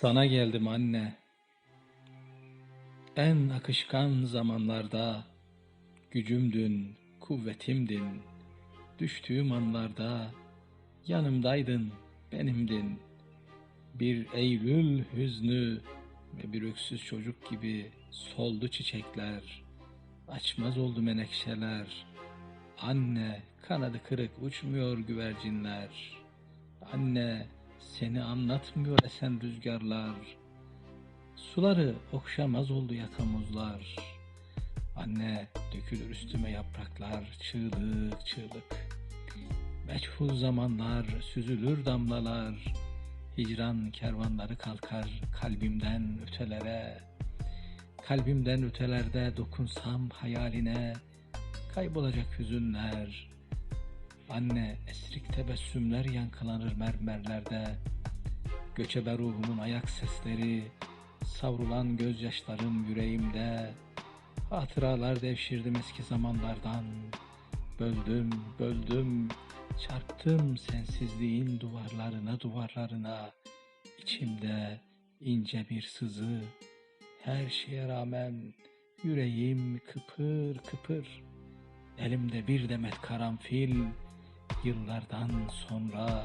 Sana geldim anne. En akışkan zamanlarda gücümdün, kuvvetimdin. Düştüğüm anlarda yanımdaydın, benimdin. Bir Eylül hüznü ve bir öksüz çocuk gibi soldu çiçekler. Açmaz oldu menekşeler. Anne, kanadı kırık uçmuyor güvercinler. Anne, seni anlatmıyor esen rüzgarlar. Suları okşamaz oldu yakamuzlar. Anne, dökülür üstüme yapraklar, çığlık çığlık. Meçhul zamanlar, süzülür damlalar. Hicran kervanları kalkar kalbimden ötelere. Kalbimden ötelerde dokunsam hayaline, kaybolacak hüzünler. Anne esrik tebessümler yankılanır mermerlerde. Göçebe ruhumun ayak sesleri, savrulan gözyaşlarım yüreğimde. Hatıralar devşirdim eski zamanlardan. Böldüm, böldüm, çarptım sensizliğin duvarlarına duvarlarına. İçimde ince bir sızı, her şeye rağmen yüreğim kıpır kıpır. Elimde bir demet karanfil, yıllardan sonra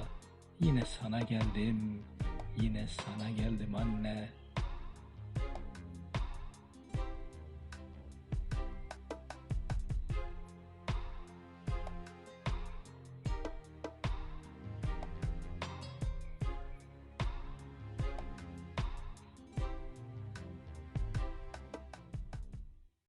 yine sana geldim, yine sana geldim anne.